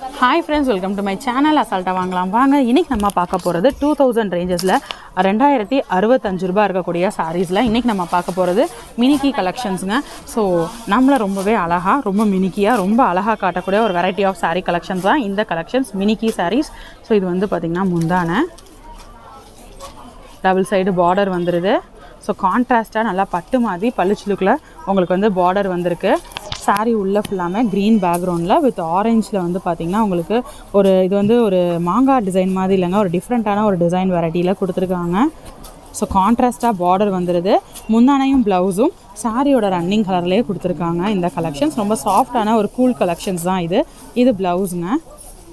Hi friends welcome to my channel அசால்ட்டாக வாங்கலாம். வாங்க இன்றைக்கி நம்ம பார்க்க போகிறது டூ தௌசண்ட் ரேஞ்சஸில் ரெண்டாயிரத்தி அறுபத்தஞ்சு ரூபாய் இருக்கக்கூடிய சாரீஸில் இன்றைக்கி நம்ம பார்க்க போகிறது மினிக்கி கலெக்ஷன்ஸுங்க ஸோ நம்மளை ரொம்பவே அழகாக ரொம்ப மினிக்கியாக ரொம்ப அழகாக காட்டக்கூடிய ஒரு வெரைட்டி ஆஃப் சாரீ கலெக்ஷன்ஸ் தான் இந்த கலெக்ஷன்ஸ் மினிக்கி சாரீஸ் ஸோ இது வந்து பார்த்திங்கன்னா முந்தான. டபுள் சைடு பார்டர் வந்துடுது ஸோ கான்ட்ராஸ்ட்டாக நல்லா பட்டு மாதிரி பளிச்சுலுக்கில் உங்களுக்கு வந்து பார்டர் வந்திருக்கு. சாரீ உள்ளே ஃபுல்லாமே க்ரீன் பேக்ரவுண்டில் வித் ஆரஞ்சில் வந்து பார்த்திங்கன்னா உங்களுக்கு ஒரு இது வந்து ஒரு மாங்காய் டிசைன் மாதிரி இல்லைங்க ஒரு டிஃப்ரெண்ட்டான ஒரு டிசைன் வெரைட்டியில் கொடுத்துருக்காங்க. ஸோ கான்ட்ராஸ்ட்டாக பார்டர் வந்துடுது முந்தானையும் ப்ளவுஸும் சாரியோட ரன்னிங் கலர்லேயே கொடுத்துருக்காங்க இந்த கலெக்ஷன்ஸ் ரொம்ப சாஃப்டான ஒரு கூல் கலெக்ஷன்ஸ் தான் இது. இது ப்ளவுஸுங்க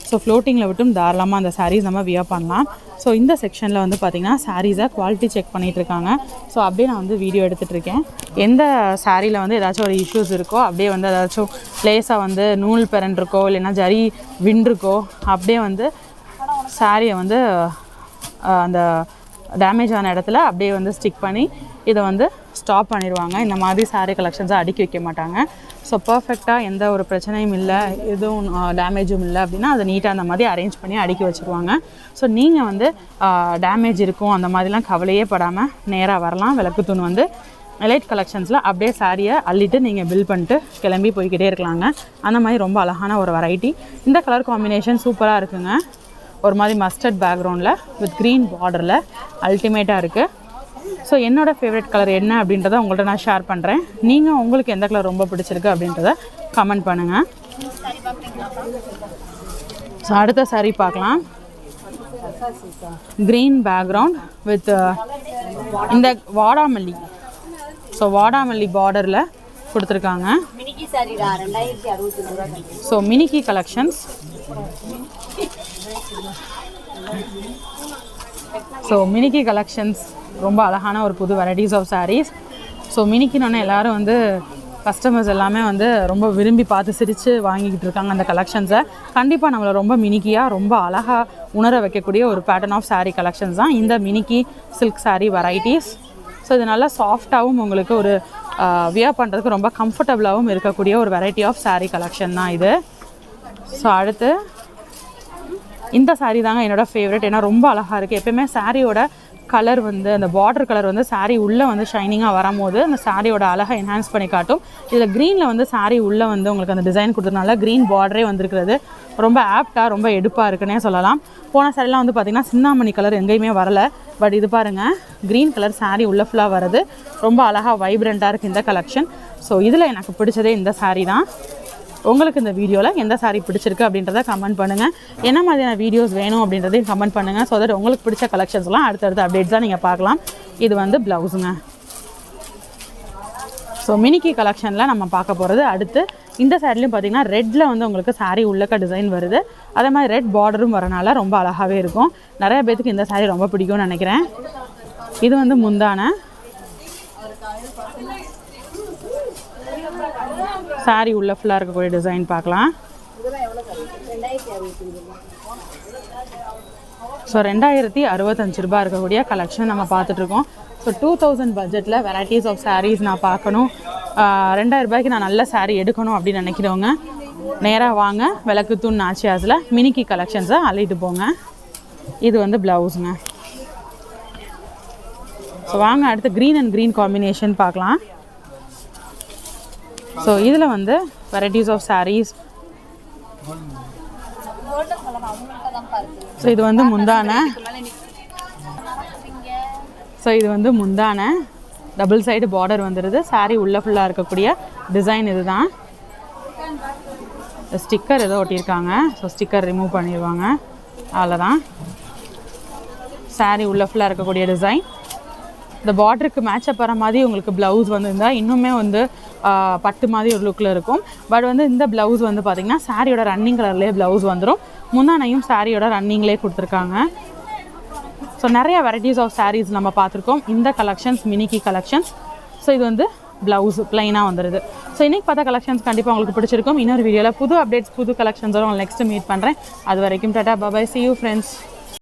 ஸோ ஃப்ளோட்டிங்கில் விட்டும் தாராளமாக அந்த சாரீஸ் நம்ம வியர் பண்ணலாம். ஸோ இந்த செக்ஷனில் வந்து பார்த்திங்கன்னா சாரீஸை குவாலிட்டி செக் பண்ணிகிட்டு இருக்காங்க ஸோ அப்படியே நான் வந்து வீடியோ எடுத்துகிட்ருக்கேன் எந்த சாரியில் வந்து ஏதாச்சும் ஒரு இஷ்யூஸ் இருக்கோ அப்படியே வந்து ஏதாச்சும் லேஸாக வந்து நூல் பெறன் இருக்கோ இல்லைன்னா ஜரி விண்டிருக்கோ அப்படியே வந்து சாரியை வந்து அந்த டேமேஜ் ஆன இடத்துல அப்படியே வந்து ஸ்டிக் பண்ணி இதை வந்து ஸ்டாப் பண்ணிடுவாங்க. இந்த மாதிரி சாரீ கலெக்ஷன்ஸை அடுக்கி வைக்க மாட்டாங்க. ஸோ பர்ஃபெக்டாக எந்த ஒரு பிரச்சனையும் இல்லை எதுவும் டேமேஜும் இல்லை அப்படின்னா அதை நீட்டாக அந்த மாதிரி அரேஞ்ச் பண்ணி அடுக்கி வச்சுருவாங்க. ஸோ நீங்கள் வந்து டேமேஜ் இருக்கும் அந்த மாதிரிலாம் கவலையே படாமல் நேராக வரலாம். விளக்கு தூண் வந்து எலைட் கலெக்ஷன்ஸில் அப்படியே சாரியை அள்ளிட்டு நீங்கள் பில் பண்ணிட்டு கிளம்பி போய்க்கிட்டே இருக்கலாங்க. அந்த மாதிரி ரொம்ப அழகான ஒரு வெரைட்டி இந்த கலர் காம்பினேஷன் சூப்பராக இருக்குங்க. ஒரு மாதிரி மஸ்டர்ட் பேக்ரவுண்டில் வித் க்ரீன் பார்டரில் அல்டிமேட்டாக இருக்குது ஸோ என்னோட ஃபேவரட் கலர் என்ன அப்படின்றத உங்கள்கிட்ட நான் ஷேர் பண்ணுறேன் நீங்கள் உங்களுக்கு எந்த கலர் ரொம்ப பிடிச்சிருக்கு அப்படின்றத கமெண்ட் பண்ணுங்கள் ஸோ அடுத்த saree பார்க்கலாம். க்ரீன் பேக்ரவுண்ட் வித் இந்த வாடாமல்லி. ஸோ வாடாமல்லி பார்டரில் கொடுத்துருக்காங்க. ஸோ மினிக்கி கலெக்ஷன்ஸ் ஸோ மினிக்கி கலெக்ஷன்ஸ் ரொம்ப அழகான ஒரு புது வெரைட்டிஸ் ஆஃப் சாரீஸ் ஸோ மினிக்கினோடனே எல்லோரும் வந்து கஸ்டமர்ஸ் எல்லாமே வந்து ரொம்ப விரும்பி பார்த்து சிரித்து வாங்கிக்கிட்டு இருக்காங்க அந்த கலெக்ஷன்ஸை கண்டிப்பாக நம்மளை ரொம்ப மினிக்கியாக ரொம்ப அழகாக உணர வைக்கக்கூடிய ஒரு பேட்டர்ன் ஆஃப் சாரீ கலெக்ஷன்ஸ் தான் இந்த மினிக்கி சில்க் சாரீ வெரைட்டிஸ் ஸோ இது நல்லா சாஃப்டாகவும் உங்களுக்கு ஒரு வியர் பண்ணுறதுக்கு ரொம்ப கம்ஃபர்டபுளாகவும் இருக்கக்கூடிய ஒரு வெரைட்டி ஆஃப் சாரீ கலெக்ஷன் தான் இது. ஸோ அடுத்து இந்த சாரீ தாங்க என்னோடய ஃபேவரட் ஏன்னா ரொம்ப அழகாக இருக்குது எப்பயுமே சாரியோட கலர் வந்து அந்த பார்டர் கலர் வந்து சாரீ உள்ளே வந்து ஷைனிங்காக வரும்போது அந்த சாரியோட அழகை என்ஹான்ஸ் பண்ணி காட்டும். இதில் க்ரீனில் வந்து சாரீ உள்ளே வந்து உங்களுக்கு அந்த டிசைன் கொடுத்ததுனால க்ரீன் பார்டரே வந்திருக்கிறது. ரொம்ப ஆப்டாக ரொம்ப எடுப்பாக இருக்குன்னே சொல்லலாம். போன சாரிலாம் வந்து பார்த்திங்கன்னா சின்னாமணி கலர் எங்கேயுமே வரல. பட் இது பாருங்கள் க்ரீன் கலர் சாரீ உள்ளே ஃபுல்லாக வருது ரொம்ப அழகாக வைப்ரண்ட்டாக இருக்குது இந்த கலெக்ஷன் ஸோ இதில் எனக்கு பிடிச்சதே இந்த சாரீ தான். உங்களுக்கு இந்த வீடியோவில் எந்த சாரீ பிடிச்சிருக்கு அப்படின்றத கமெண்ட் பண்ணுங்கள் என்ன மாதிரியான வீடியோஸ் வேணும் அப்படின்றதையும் கமெண்ட் பண்ணுங்கள் ஸோ தட் உங்களுக்கு பிடிச்ச கலெக்ஷன்ஸ்லாம் அடுத்தடுத்த அப்டேட்ஸ் தான் நீங்கள் பார்க்கலாம். இது வந்து ப்ளவுஸுங்க ஸோ மினிக்கி கலெக்ஷனில் நம்ம பார்க்க போகிறது அடுத்து இந்த சேரீலையும் பார்த்தீங்கன்னா ரெட்டில் வந்து உங்களுக்கு saree உள்ளக்க டிசைன் வருது. அதே மாதிரி ரெட் பார்டரும் வரனால ரொம்ப அழகாகவே இருக்கும். நிறைய பேத்துக்கு இந்த சாரீ ரொம்ப பிடிக்கும்னு நினைக்கிறேன். இது வந்து முந்தான. சாரி உள்ள ஃபுல்லாக இருக்கக்கூடிய டிசைன் பார்க்கலாம். ஸோ ரெண்டாயிரத்தி அறுபத்தஞ்சு ரூபாய் இருக்கக்கூடிய கலெக்ஷன் நம்ம பார்த்துட்ருக்கோம் ஸோ டூ தௌசண்ட் பட்ஜெட்டில் வெரைட்டிஸ் ஆஃப் சாரீஸ் நான் பார்க்கணும். ரெண்டாயிரம் ரூபாய்க்கு நான் நல்ல சாரீ எடுக்கணும் அப்படின்னு நினைக்கிறவங்க நேராக வாங்க. விளக்கு தூண் நாச்சியாஸில் மினிக்கி கலெக்ஷன்ஸை அள்ளிட்டு போங்க. இது வந்து ப்ளவுஸுங்க ஸோ வாங்க அடுத்து க்ரீன் அண்ட் க்ரீன் காம்பினேஷன் பார்க்கலாம். ஸோ இதில் வந்து வெரைட்டிஸ் ஆஃப் சாரீஸ் ஸோ இது வந்து முந்தான. ஸோ இது வந்து முந்தான. டபுள் சைடு பார்டர் வந்துடுது saree உள்ள ஃபுல்லாக இருக்கக்கூடிய டிசைன் இதுதான். ஸ்டிக்கர் ஏதோ ஒட்டியிருக்காங்க. ஸோ ஸ்டிக்கர் ரிமூவ் பண்ணிடுவாங்க அவ்வளோதான் saree உள்ள ஃபுல்லாக இருக்கக்கூடிய டிசைன் இந்த பார்டருக்கு மேட்சப் வர மாதிரி உங்களுக்கு ப்ளவுஸ் வந்து இருந்தால் இன்னுமே வந்து பட்டு மாதிரி ஒரு லுக்கில் இருக்கும். பட் வந்து இந்த ப்ளவுஸ் வந்து பார்த்திங்கன்னா சாரியோட ரன்னிங் கலர்லேயே ப்ளவுஸ் வந்துடும் முன்னானையும் சாரியோட ரன்னிங்லேயே கொடுத்துருக்காங்க. ஸோ நிறைய வெரைட்டிஸ் ஆஃப் சாரீஸ் நம்ம பார்த்துருக்கோம். இந்த கலெக்ஷன்ஸ் மினிக்கி கலெக்ஷன்ஸ் ஸோ இது வந்து ப்ளவுஸ் ப்ளைனாக வந்துடுது ஸோ இன்றைக்கி பார்த்த கலெக்ஷன்ஸ் கண்டிப்பாக உங்களுக்கு பிடிச்சிருக்கும். இன்னொரு வீடியோவில் புது அப்டேட்ஸ் புது கலெக்ஷன்ஸோட உங்களை நெக்ஸ்ட் மீட் பண்ணுறேன் அது வரைக்கும் tata bye bye see you friends